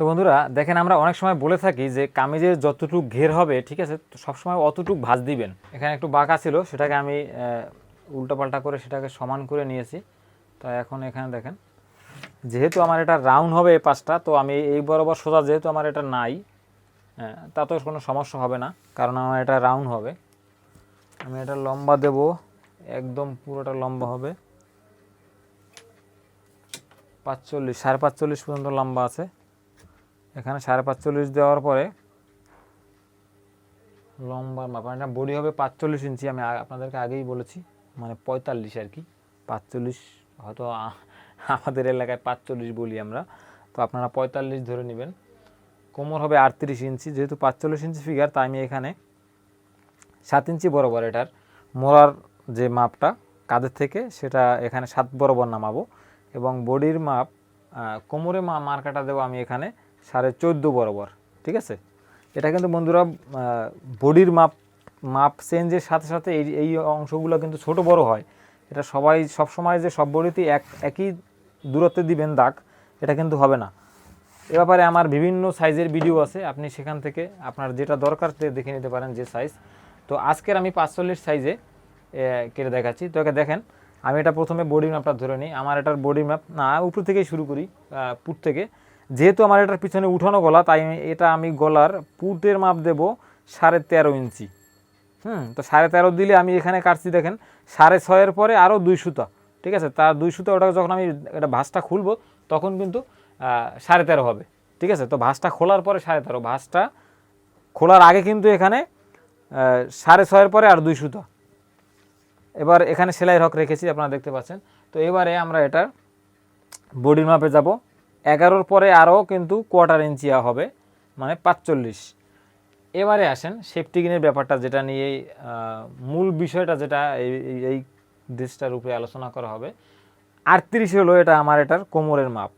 তো বন্ধুরা দেখেন আমরা অনেক সময় বলে থাকি যে কামিজের যতটুকু ঘের হবে ঠিক আছে তো সবসময় অতটুক ভাঁজ দিবেন। এখানে একটু বাঁকা ছিল সেটাকে আমি উল্টোপাল্টা করে সেটাকে সমান করে নিয়েছি। তো এখন এখানে দেখেন যেহেতু আমার এটা রাউন্ড হবে এই পাশটা তো আমি এই বরাবর সোজা যেহেতু আমার এটা নাই হ্যাঁ, তাতেও কোনো সমস্যা হবে না কারণ আমার এটা রাউন্ড হবে। আমি এটা লম্বা দেব একদম পুরোটা লম্বা হবে। পাঁচচল্লিশ সাড়ে পাঁচচল্লিশ পর্যন্ত লম্বা আছে। এখানে সাড়ে পাঁচচল্লিশ দেওয়ার পরে লম্বা মাপ এটা বডি হবে পাঁচচল্লিশ ইঞ্চি, আমি আপনাদেরকে আগেই বলেছি মানে পঁয়তাল্লিশ আর কি। পাঁচচল্লিশ, হয়তো আমাদের এলাকায় পাঁচচল্লিশ বলি আমরা। তো আপনারা পঁয়তাল্লিশ ধরে নেবেন। কোমর হবে আটত্রিশ ইঞ্চি, যেহেতু পাঁচচল্লিশ ইঞ্চি ফিগার তাই আমি এখানে সাত ইঞ্চি বরাবর এটার মোড়ার যে মাপটা, কাঁধের থেকে সেটা এখানে সাত বরাবর নামাবো। এবং বডির মাপ কোমরে মা মার্কাটা দেবো আমি এখানে সাড়ে চোদ্দ বরাবর, ঠিক আছে? এটা কিন্তু বন্ধুরা বডির মাপ মাপ চেঞ্জের সাথে সাথে এই এই অংশগুলো কিন্তু ছোট বড় হয়। এটা সবাই, সব সময় যে সব বডিতেই এক, একই দূরত্বে দিবেন দাগ, এটা কিন্তু হবে না। এ ব্যাপারে আমার বিভিন্ন সাইজের ভিডিও আছে, আপনি সেখান থেকে আপনার যেটা দরকার দেখে নিতে পারেন যে সাইজ তো আজকের আমি পাঁচচল্লিশ সাইজে কেটে দেখাচ্ছি। তো একে দেখেন, আমি এটা প্রথমে বডি ম্যাপটা ধরে নিই। আমার এটার বডি ম্যাপ না, উপর থেকেই শুরু করি পুট থেকে। যেহেতু আমার এটার পিছনে উঠানো গলা, তাই এটা আমি গলার পুটের মাপ দেব সাড়ে তেরো ইঞ্চি। হুম, তো সাড়ে তেরো দিলে আমি এখানে কাটছি দেখেন, সাড়ে ছয়ের পরে আরও দুই সুতা। ঠিক আছে তার দুই সুতা ওটা যখন আমি এটা ভাঁজটা খুলবো, তখন কিন্তু সাড়ে তেরো হবে। ঠিক আছে, তো ভাঁজটা খোলার পরে সাড়ে তেরো। ভাঁজটা খোলার আগে কিন্তু এখানে সাড়ে ছয়ের পরে আর দুই সুতা। এবার এখানে সেলাই হক রেখেছি, আপনারা দেখতে পাচ্ছেন। তো এবারে আমরা এটা বডির মাপে যাব। এগারোর পরে আরও কিন্তু কোয়ার্টার ইঞ্চি হবে মানে পাঁচচল্লিশ। এবারে আসেন সেফটিকিনের ব্যাপারটা যেটা নিয়ে মূল বিষয়টা যেটা এই, এই- ড্রেসটার উপরে আলোচনা করা হবে, আটত্রিশ হলো এটা আমার এটার কোমরের মাপ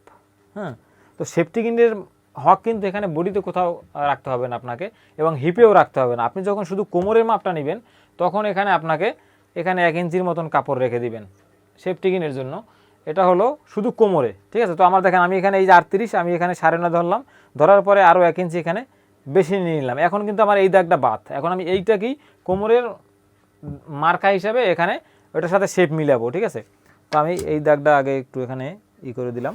হ্যাঁ? তো সেফটিকিনের হক কিন্তু এখানে বডিতে কোথাও রাখতে হবে না আপনাকে, এবং হিপেও রাখতে হবে না। আপনি যখন শুধু কোমরের মাপটা নেবেন, তখন এখানে আপনাকে, এখানে এক ইঞ্চির মতন কাপড় রেখে দিবেন সেফটিকিনের জন্য। এটা হলো শুধু কোমরে, ঠিক আছে? তো আমার দেখেন, আমি এখানে এই যে আটত্রিশ, আমি এখানে সাড়ে নয় ধরলাম। ধরার পরে আরও এক ইঞ্চি এখানে বেশি নিয়ে নিলাম। এখন কিন্তু আমার এই দাগটা বাদ। এখন আমি এইটাকেই কোমরের মার্কা হিসাবে এখানে ওটার সাথে শেপ মিলাবো, ঠিক আছে? তো আমি এই দাগটা আগে একটু এখানে ই করে দিলাম।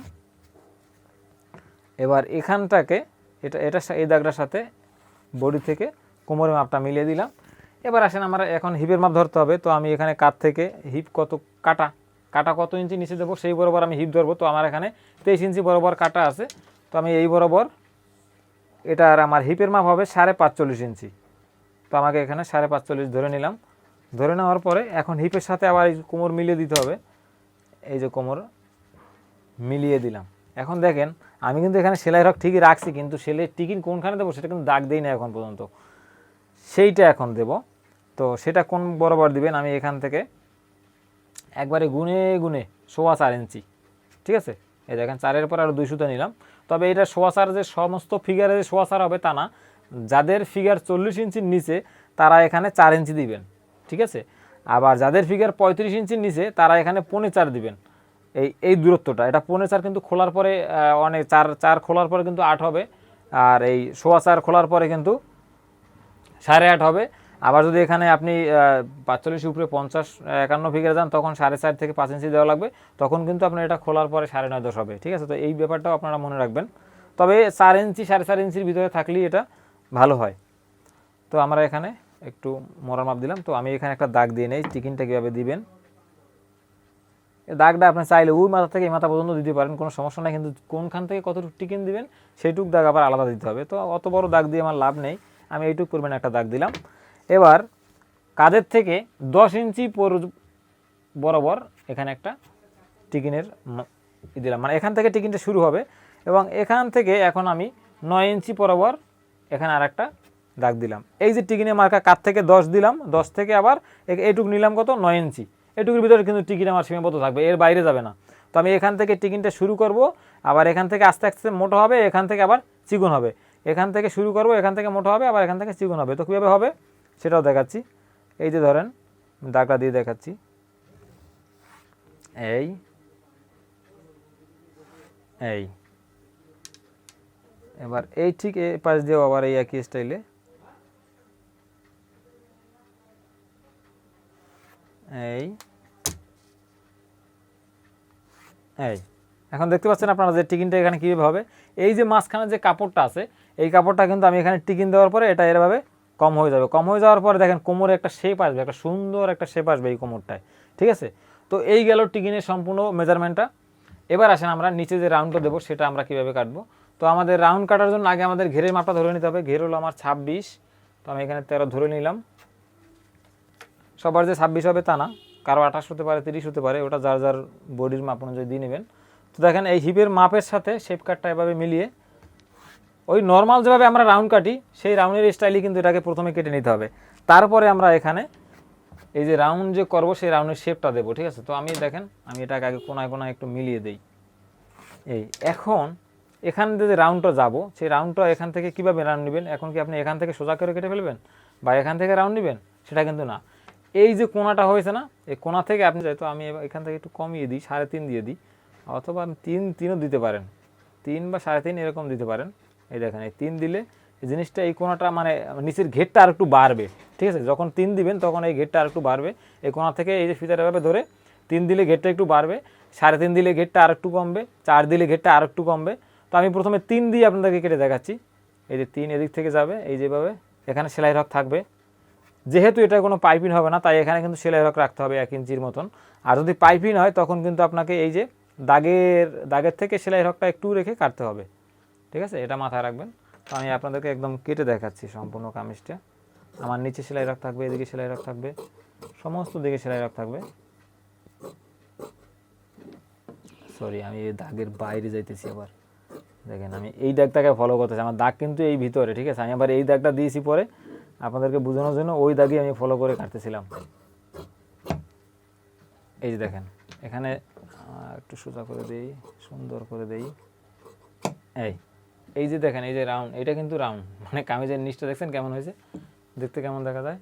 এবার এখানটাকে এটা এটা এই দাগটার সাথে বডি থেকে কোমরের মাপটা মিলিয়ে দিলাম। এবার আসেন, আমার এখন হিপের মাপ ধরতে হবে। তো আমি এখানে কাত থেকে হিপ কত কাটা? কাটা কত ইঞ্চি নিচে দেবো, সেই বরাবর আমি হিপ ধরবো। তো আমার এখানে তেইশ ইঞ্চি বরাবর কাটা আছে। তো আমি এই বরাবর এটা আর আমার হিপের মাপ হবে সাড়ে পাঁচচল্লিশ ইঞ্চি। তো আমাকে এখানে সাড়ে পাঁচচল্লিশ ধরে নিলাম। ধরে নেওয়ার পরে এখন হিপের সাথে আবার এই কোমর মিলিয়ে দিতে হবে। এই যে কোমর মিলিয়ে দিলাম। এখন দেখেন, আমি কিন্তু এখানে সেলাই রক ঠিকই রাখছি, কিন্তু সেলাই টিকিন কোনখানে দেবো সেটা কিন্তু দাগ দেই না এখন পর্যন্ত। সেইটা এখন দেব। তো সেটা কোন বরাবর দিবেন আমি এখান থেকে একবারে গুনে গুনে সোয়া চার ইঞ্চি। ঠিক আছে? এই দেখেন, চারের পর আরও দুই সুতো নিলাম। তবে এটা সোয়া চার যে সমস্ত ফিগারে যে সোয়া চার হবে তা না। যাদের ফিগার চল্লিশ ইঞ্চির নিচে, তারা এখানে চার ইঞ্চি দিবেন। ঠিক আছে? আবার যাদের ফিগার পঁয়ত্রিশ ইঞ্চির নিচে, তারা এখানে পৌনে চার দিবেন। এই এই দূরত্বটা। এটা পৌনে চার কিন্তু খোলার পরে অনেক চার চার খোলার পরে কিন্তু আট হবে। আর এই সোয়া চার খোলার পরে কিন্তু সাড়ে আট হবে। আবার যদি এখানে আপনি পাঁচচল্লিশ উপরে পঞ্চাশ একান্ন ফিগারে যান, তখন সাড়ে চার থেকে পাঁচ ইঞ্চি দেওয়া লাগবে। তখন কিন্তু আপনার এটা খোলার পরে সাড়ে নয়, দশ হবে, ঠিক আছে? তো এই ব্যাপারটাও আপনারা মনে রাখবেন। তবে চার ইঞ্চি সাড়ে চার ইঞ্চির ভিতরে থাকলেই এটা ভালো হয়। তো আমরা এখানে একটু মরার মাপ দিলাম। তো আমি এখানে একটা দাগ দিয়ে নেই। চিকেনটা কীভাবে দিবেন? দাগটা আপনি চাইলে ওই মাথা থেকে এই মাথা পর্যন্ত দিতে পারেন, কোনো সমস্যা নাই। কিন্তু কোনখান থেকে কতটুকু টিকিন দিবেন, সেইটুক দাগ আবার আলাদা দিতে হবে। তো অত বড় দাগ দিয়ে আমার লাভ নেই। আমি এইটুক করবেন একটা দাগ দিলাম। এবার কাদের থেকে দশ ইঞ্চি বরাবর এখানে একটা টিকিনের দিলাম। মানে এখান থেকে টিকিনটা শুরু হবে এবং এখান থেকে এখন আমি নয় ইঞ্চি বরাবর এখানে আর একটা দাগ দিলাম। এই যে টিকিনের মার্কা কাত থেকে দশ দিলাম, দশ থেকে আবার এ- এইটুক নিলাম কত? নয় ইঞ্চি। এটুকুর ভিতরে কিন্তু টিকিন আমার সীমাবদ্ধ থাকবে, এর বাইরে যাবে না। তো আমি এখান থেকে টিকিনটা শুরু করব, আবার এখান থেকে আস্তে আস্তে মোটো হবে, এখান থেকে আবার চিকন হবে। এখান থেকে শুরু করব, এখান থেকে মোটো হবে, আবার এখান থেকে চিকন হবে। তো কীভাবে হবে? সেটাও দেখাচ্ছি। এই যে ধরেন দাগটা দিয়ে দেখাচ্ছি। এই এই। এবার এই ঠিক এই পাশ দিয়েও আবার এই একই স্টাইলে এই এই। এখন দেখতে পাচ্ছেন আপনারা যে টিকিনটা এখানে কীভাবে হবে। এই যে মাঝখানে যে কাপড়টা আছে, এই কাপড়টা কিন্তু আমি এখানে টিকিন দেওয়ার পরে এটা এরভাবে কম হয়ে যাবে। কম হয়ে যাওয়ার পরে দেখেন কোমরে একটা শেপ আসবে, একটা সুন্দর একটা শেপ আসবে এই কোমরটায়। ঠিক আছে? তো এই গেল টিকিনের সম্পূর্ণ মেজারমেন্টটা এবার আসেন আমরা নিচে যে রাউন্ডটা দেবো, সেটা আমরা কীভাবে কাটবো? তো আমাদের রাউন্ড কাটার জন্য আগে আমাদের ঘেরের মাপটা ধরে নিতে হবে। ঘের হলো আমার ছাব্বিশ, তো আমি এখানে তেরো ধরে নিলাম। সবার যে ছাব্বিশ হবে তা না, কারও আঠাশ হতে পারে, তিরিশ হতে পারে, ওটা যার যার বডির মাপ অনুযায়ী দিয়ে নেবেন। তো দেখেন এই হিপের মাপের সাথে শেপ কাটটা এভাবে মিলিয়ে ওই নর্মাল যেভাবে আমরা রাউন্ড কাটি, সেই রাউন্ডের স্টাইলই কিন্তু এটাকে প্রথমে কেটে নিতে হবে। তারপরে আমরা এখানে এই যে রাউন্ড যে করব, সেই রাউন্ডের শেপটা দেবো, ঠিক আছে? তো আমি দেখেন, আমি এটাকে আগে কোনায় কোনায় একটু মিলিয়ে দেই। এই, এখন এখান যে রাউন্ডটা যাব, সেই রাউন্ডটা এখান থেকে কীভাবে রাউন্ড নেবেন? এখন কি আপনি এখান থেকে সোজা করে কেটে ফেলবেন? বা এখান থেকে রাউন্ড নেবেন? সেটা কিন্তু না। এই যে কোনাটা হয়েছে না, এই কোনা থেকে আপনি যাই তো আমি এখান থেকে একটু কমিয়ে দিই, সাড়ে তিন দিয়ে দিই, অথবা তিন, তিনও দিতে পারেন। তিন বা সাড়ে তিন এরকম দিতে পারেন। এই দেখেন, এই তিন দিলে এই জিনিসটা এই কোনাটা মানে নিচের ঘেরটা আর একটু বাড়বে, ঠিক আছে? যখন তিন দিবেন, তখন এই ঘেরটা আর একটু বাড়বে। এই কোনা থেকে এই যে ফিতার এভাবে ধরে তিন দিলে ঘেরটা একটু বাড়বে, সাড়ে তিন দিলে ঘেরটা আর একটু কমবে, চার দিলে ঘেরটা আর একটু কমবে। তো আমি প্রথমে তিন দিয়ে আপনাদেরকে কেটে দেখাচ্ছি। এই যে তিন এদিক থেকে যাবে, এই যেভাবে এখানে সেলাই রক থাকবে। যেহেতু এটা কোনো পাইপিং হবে না, তাই এখানে কিন্তু সেলাই রক রাখতে হবে এক ইঞ্চির মতন। আর যদি পাইপিং হয়, তখন কিন্তু আপনাকে এই যে দাগের দাগের থেকে সেলাই রকটা একটু রেখে কাটতে হবে। ঠিক আছে? এটা মাথায় রাখবেন। তো আমি আপনাদেরকে একদম কেটে দেখাচ্ছি সম্পূর্ণ কামিজটা। আমার নিচে সেলাই রক থাকবে, এদিকে সেলাই রক থাকবে, সমস্ত দিকে সেলাই রক থাকবে। সরি আমি এই দাগের বাইরে যাইতেছি আবার। দেখেন, আমি এই দাগটাকে ফলো করতেছি। আমার দাগ কিন্তু এই ভিতরে, ঠিক আছে? আমি আবার এই দাগটা দিয়েছি পরে আপনাদেরকে বোঝানোর জন্য ওই দাগই আমি ফলো করে কাটতেছিলাম। এই যে দেখেন, এখানে একটু সোজা করে দেই, সুন্দর করে দেই। এই এই যে দেখেন, এই যে রাউন্ড, এটা কিন্তু রাউন্ড। মানে কামিজের নিচটা দেখছেন কেমন হয়েছে? দেখতে কেমন দেখা যায়?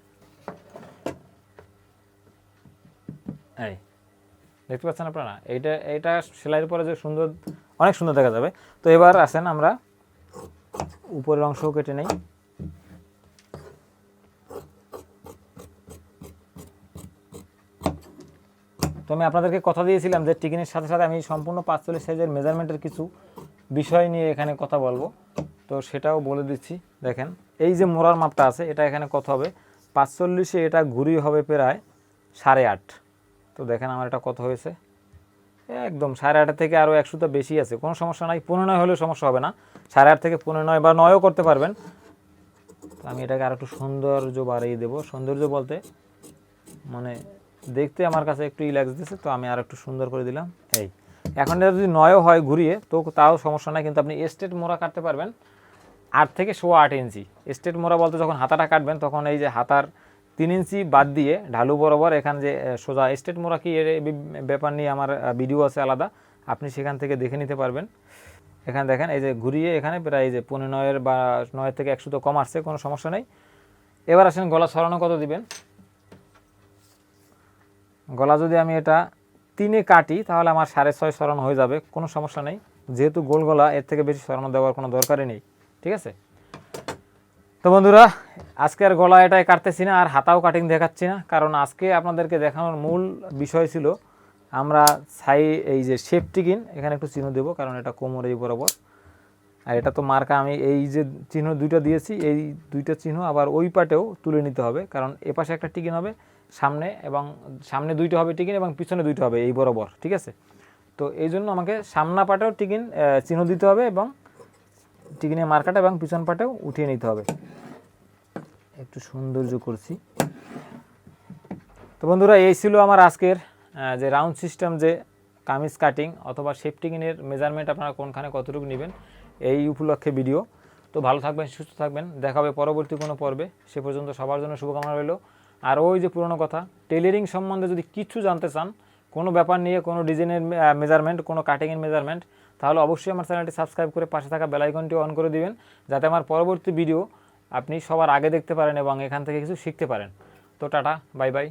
এই, দেখতে পাচ্ছেন আপনারা? এইটা এইটা সেলাইয়ের পরে যে সুন্দর, অনেক সুন্দর দেখা যাবে। তো এবার আসেন আমরা, উপরের অংশও কেটে নেই। তো আমি আপনাদেরকে কথা দিয়েছিলাম যে টিকিনের সাথে সাথে আমি সম্পূর্ণ পাঁচচল্লিশ সাইজের মেজারমেন্টের কিছু বিষয় নিয়ে এখানে কথা বলব। তো সেটাও বলে দিচ্ছি, দেখেন। এই যে মোড়ার মাপটা আছে, এটা এখানে কত হবে? পাঁচচল্লিশে এটা ঘুরি হবে প্রায় সাড়ে আট। তো দেখেন আমার এটা কত হয়েছে? একদম, সাড়ে আটের থেকে আরও একশো তো বেশি আছে। কোনো সমস্যা নাই, পনেরো নয় হলেও সমস্যা হবে না। সাড়ে আট থেকে পনেরো নয় বা নয়ও করতে পারবেন। আমি এটাকে আর একটু সৌন্দর্য বাড়িয়ে দেবো। সৌন্দর্য বলতে মানে দেখতে আমার কাছে একটু ই লাগতেছে তো আমি আর একটু সুন্দর করে দিলাম। এই। এখন এটা যদি নয়ও হয় ঘুরিয়ে, তো তাও সমস্যা নাই, কিন্তু আপনি এস্টেট মোড়া কাটতে পারবেন আট থেকে সোয়া আট ইঞ্চি। এস্টেট মোড়া বলতে যখন হাতাটা কাটবেন, তখন এই যে হাতার তিন ইঞ্চি বাদ দিয়ে ঢালু বরাবর এখান যে সোজা এস্টেট মোড়া কি এর ব্যাপার নিয়ে আমার ভিডিও আছে আলাদা। আপনি সেখান থেকে দেখে নিতে পারবেন। এখানে দেখেন, এই যে ঘুরিয়ে এখানে প্রায় এই যে পনেরো নয়ের বা নয়ের থেকে একশো তো কম আসছে, কোনো সমস্যা নেই। এবার আসেন গলা সরানো কত দিবেন? গলা যদি আমি এটা তিনে কাটি, তাহলে আমার সাড়ে ছয় সরানো হয়ে যাবে, কোনো সমস্যা নেই। যেহেতু গোল গলা, এর থেকে বেশি সরানো দেওয়ার কোনো দরকারই নেই, ঠিক আছে? তো বন্ধুরা, আজকে আর গলা এটাই কাটতেছি না, আর হাতাও কাটিং দেখাচ্ছি না, কারণ আজকে আপনাদেরকে দেখানোর মূল বিষয় ছিল, আমরা সাই এই যে শেপ টিকিন এখানে একটু চিহ্ন দেবো, কারণ এটা কোমর এই বরাবর। আর এটা তো মার্কা, আমি এই যে চিহ্ন দুইটা দিয়েছি, এই দুইটা চিহ্ন আবার ওই পাটেও তুলে নিতে হবে, কারণ এপাশে একটা টিকিন হবে সামনে এবং সামনে দুইটা হবে টিকিন এবং পিছনে দুইটা হবে এই বরাবর, ঠিক আছে? তো এই জন্য আমাকে সামনা পাটেও টিকিন চিহ্ন দিতে হবে এবং টিকিনের মার্কাটা এবং পিছন পাটেও উঠিয়ে নিতে হবে। একটু সৌন্দর্য করছি। তো বন্ধুরা, এই ছিল আমার আজকের যে রাউন্ড সিস্টেম, যে কামিজ কাটিং অথবা শেপটিংয়ের মেজারমেন্ট, আপনারা কোনখানে কতটুকু নেবেন, এই উপলক্ষে ভিডিও। তো ভালো থাকবেন, সুস্থ থাকবেন, দেখা হবে পরবর্তী কোনো পর্বে। সে পর্যন্ত সবার জন্য শুভকামনা রইল। আর ওই যে পুরনো কথা টেলারিং সম্বন্ধে যদি কিছু জানতে চান, কোনো ব্যাপার নিয়ে, কোনো ডিজাইনের মেজারমেন্ট কোনো কাটিংয়ের মেজারমেন্ট তাহলে অবশ্যই আমার চ্যানেলটি সাবস্ক্রাইব করে পাশে থাকা বেলাইকনটি অন করে দিবেন, যাতে আমার পরবর্তী ভিডিও আপনি সবার আগে দেখতে পারেন এবং এখান থেকে কিছু শিখতে পারেন। তো টাটা বাই বাই